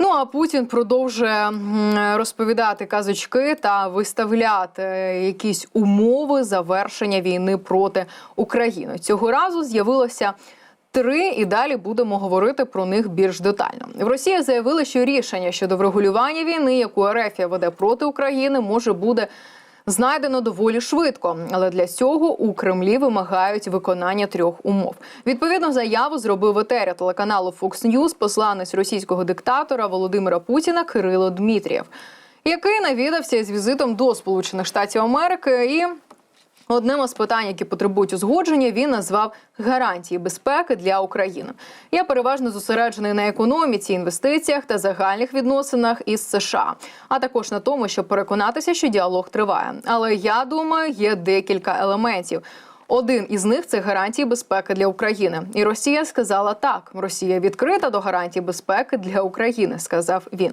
Ну а Путін продовжує розповідати казочки та виставляти якісь умови завершення війни проти України. Цього разу з'явилося три, і далі будемо говорити про них більш детально. В Росії заявили, що рішення щодо врегулювання війни, яку Ерефія веде проти України, може буде знайдено доволі швидко, але для цього у Кремлі вимагають виконання трьох умов. Відповідну заяву зробив в етері телеканалу Fox News посланець російського диктатора Володимира Путіна Кирило Дмитрієв, який навідався з візитом до Сполучених Штатів Америки і. Одним із питань, які потребують узгодження, він назвав гарантії безпеки для України. Я переважно зосереджений на економіці, інвестиціях та загальних відносинах із США, а також на тому, щоб переконатися, що діалог триває. Але я думаю, є декілька елементів. Один із них це гарантії безпеки для України. І Росія сказала так: Росія відкрита до гарантій безпеки для України, сказав він.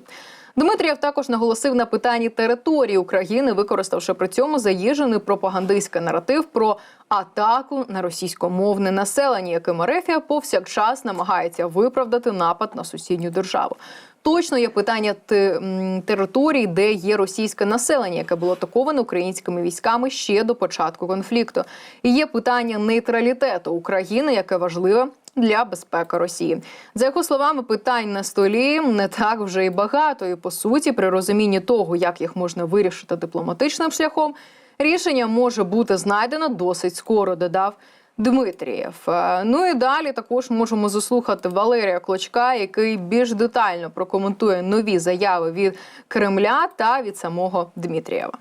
Дмитрієв також наголосив на питанні території України, використавши при цьому заїжджений пропагандистський наратив про атаку на російськомовне населення, яким Ерефія повсякчас намагається виправдати напад на сусідню державу. Точно є питання те- м, територій, де є російське населення, яке було атаковане українськими військами ще до початку конфлікту. І є питання нейтралітету України, яке важливе для безпеки Росії. За його словами, питань на столі не так вже і багато. І по суті, при розумінні того, як їх можна вирішити дипломатичним шляхом, рішення може бути знайдено досить скоро. Додав. Дмитрієв. Е, Ну і далі також можемо заслухати Валерія Клочка, який більш детально прокоментує нові заяви від Кремля та від самого Дмитрієва.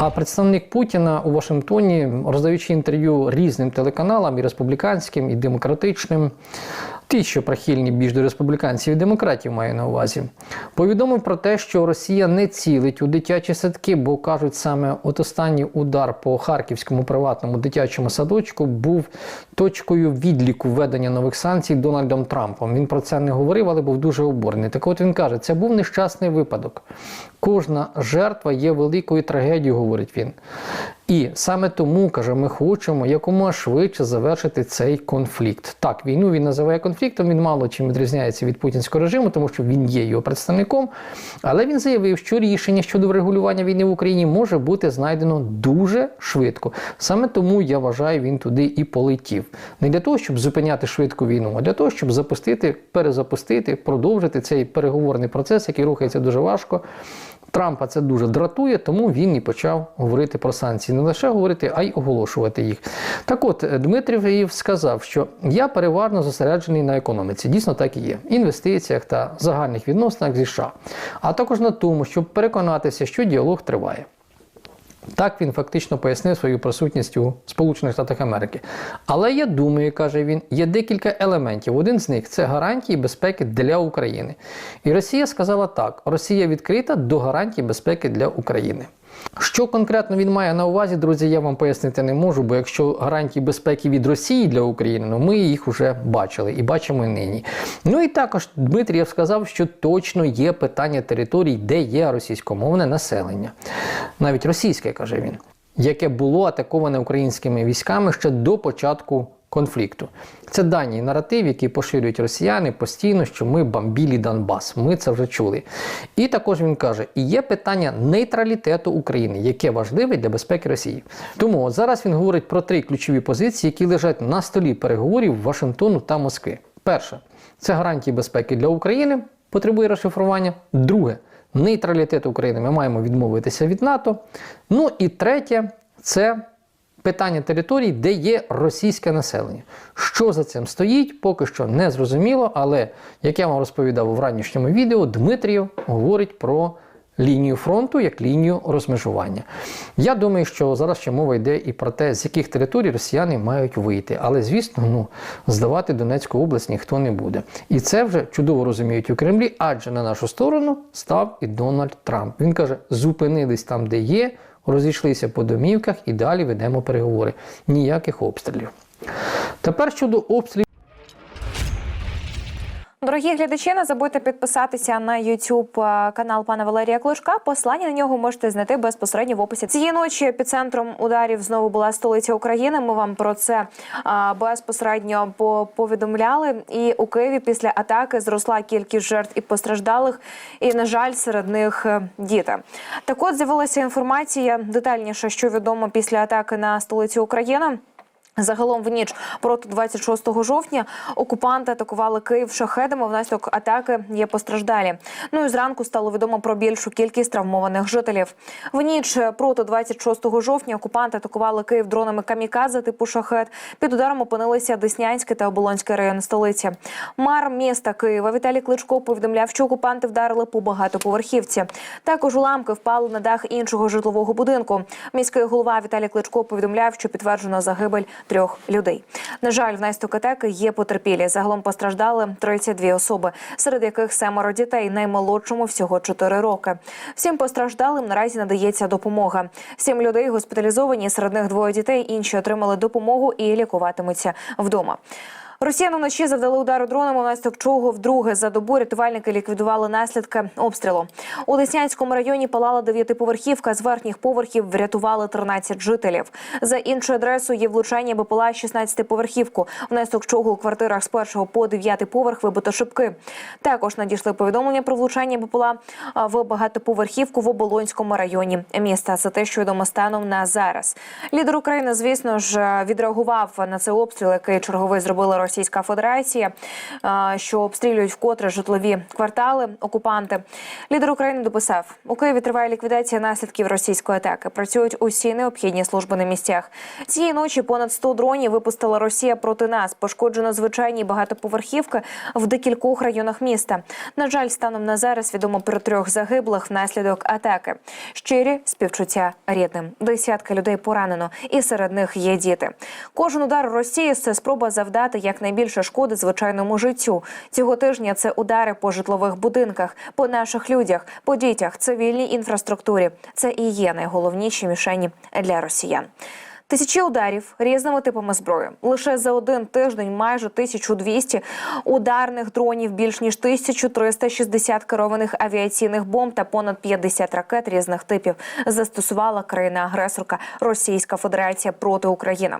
А представник Путіна у Вашингтоні, роздаючи інтерв'ю різним телеканалам, і республіканським, і демократичним, ті, що прихильні більш до республіканців і демократів, маю на увазі, повідомив про те, що Росія не цілить у дитячі садки, бо кажуть, саме от останній удар по харківському приватному дитячому садочку був точкою відліку введення нових санкцій Дональдом Трампом. Він про це не говорив, але був дуже обурений. Так от він каже, це був нещасний випадок. Кожна жертва є великою трагедією, говорить він. І саме тому каже, ми хочемо якомога швидше завершити цей конфлікт. Так, війну він називає конфліктом. Він мало чим відрізняється від путінського режиму, тому що він є його представником. Але він заявив, що рішення щодо врегулювання війни в Україні може бути знайдено дуже швидко. Саме тому я вважаю, він туди і полетів. Не для того, щоб зупиняти швидку війну, а для того, щоб запустити, перезапустити, продовжити цей переговорний процес, який рухається дуже важко. Трампа це дуже дратує, тому він і почав говорити про санкції. Не лише говорити, а й оголошувати їх. Так от, Дмитрів сказав, що я переважно зосереджений на економіці. Дійсно так і є. Інвестиціях та загальних відносинах зі США, а також на тому, щоб переконатися, що діалог триває. Так він фактично пояснив свою присутність у Сполучених Штатах Америки. Але я думаю, каже він, є декілька елементів. Один з них це гарантії безпеки для України. І Росія сказала так: Росія відкрита до гарантій безпеки для України. Що конкретно він має на увазі, друзі, я вам пояснити не можу, бо якщо гарантії безпеки від Росії для України, ну ми їх вже бачили і бачимо і нині. Ну і також Дмитрієв сказав, що точно є питання територій, де є російськомовне населення, навіть російське, каже він, яке було атаковане українськими військами ще до початку конфлікту. Це дані наратив, які поширюють росіяни постійно, що ми бомбілі Донбас. Ми це вже чули. І також він каже: і є питання нейтралітету України, яке важливе для безпеки Росії. Тому зараз він говорить про три ключові позиції, які лежать на столі переговорів Вашингтону та Москви. Перше це гарантії безпеки для України, потребує розшифрування. Друге нейтралітет України. Ми маємо відмовитися від НАТО. Ну і третє це питання територій, де є російське населення. Що за цим стоїть, поки що не зрозуміло, але як я вам розповідав у ранішньому відео, Дмитрів говорить про лінію фронту як лінію розмежування. Я думаю, що зараз ще мова йде і про те, з яких територій росіяни мають вийти. Але, звісно, ну, здавати Донецьку область ніхто не буде. І це вже чудово розуміють у Кремлі, адже на нашу сторону став і Дональд Трамп. Він каже: зупинились там, де є, розійшлися по домівках і далі ведемо переговори. Ніяких обстрілів. Тепер щодо обстрілів. Дорогі глядачі, не забудьте підписатися на YouTube канал пана Валерія Клочка. Послання на нього можете знайти безпосередньо в описі. Цієї ночі під центром ударів знову була столиця України. Ми вам про це безпосередньо по- повідомляли. І у Києві після атаки зросла кількість жертв і постраждалих. І на жаль, серед них е, діти. Так от з'явилася інформація детальніше, що відомо після атаки на столицю України. Загалом в ніч проти 26 жовтня окупанти атакували Київ шахедами. Внаслідок атаки є постраждалі. Ну і зранку стало відомо про більшу кількість травмованих жителів. В ніч проти 26 жовтня окупанти атакували Київ дронами камікадзе типу шахет. Під ударом опинилися Деснянський та Оболонський район столиці. Мер міста Києва Віталій Кличко повідомляв, що окупанти вдарили по багатоповерхівці. Також уламки впали на дах іншого житлового будинку. Міський голова Віталій Кличко повідомляв, що підтверджено загибель трьох людей. На жаль, в атаки є потерпілі. Загалом постраждали 32 особи, серед яких семеро дітей, наймолодшому всього 4 роки. Всім постраждалим наразі надається допомога. Сім людей госпіталізовані, серед них двоє дітей. Інші отримали допомогу і лікуватимуться вдома. Росіяни вночі завдали удару дронами, внаслідок чого вдруге за добу рятувальники ліквідували наслідки обстрілу. У Деснянському районі палала дев'ятиповерхівка. З верхніх поверхів врятували 13 жителів. За іншою адресою є влучання БПЛА 16-поверхівку, внаслідок чого у квартирах з першого по дев'ятий поверх вибито шибки. Також надійшли повідомлення про влучання БПЛА в багатоповерхівку в Оболонському районі міста. Це те, що відомо станом на зараз. Лідер України, звісно ж, відреагував на цей обстріл, який черговий зробила Російська Федерація, що обстрілюють вкотре житлові квартали окупанти. Лідер України дописав: у Києві триває ліквідація наслідків російської атаки. Працюють усі необхідні служби на місцях. Цієї ночі понад 100 дронів випустила Росія проти нас. Пошкоджено звичайні багатоповерхівки в декількох районах міста. На жаль, станом на зараз відомо про трьох загиблих внаслідок атаки. Щирі співчуття рідним. Десятки людей поранено, і серед них є діти. Кожен удар Росії це спроба завдати якнайбільше шкоди звичайному життю. Цього тижня це удари по житлових будинках, по наших людях, по дітях, цивільній інфраструктурі. Це і є найголовніші мішені для росіян. Тисячі ударів різними типами зброї. Лише за один тиждень майже 1200 ударних дронів, більш ніж 1360 керованих авіаційних бомб та понад 50 ракет різних типів застосувала країна-агресорка Російська Федерація проти України.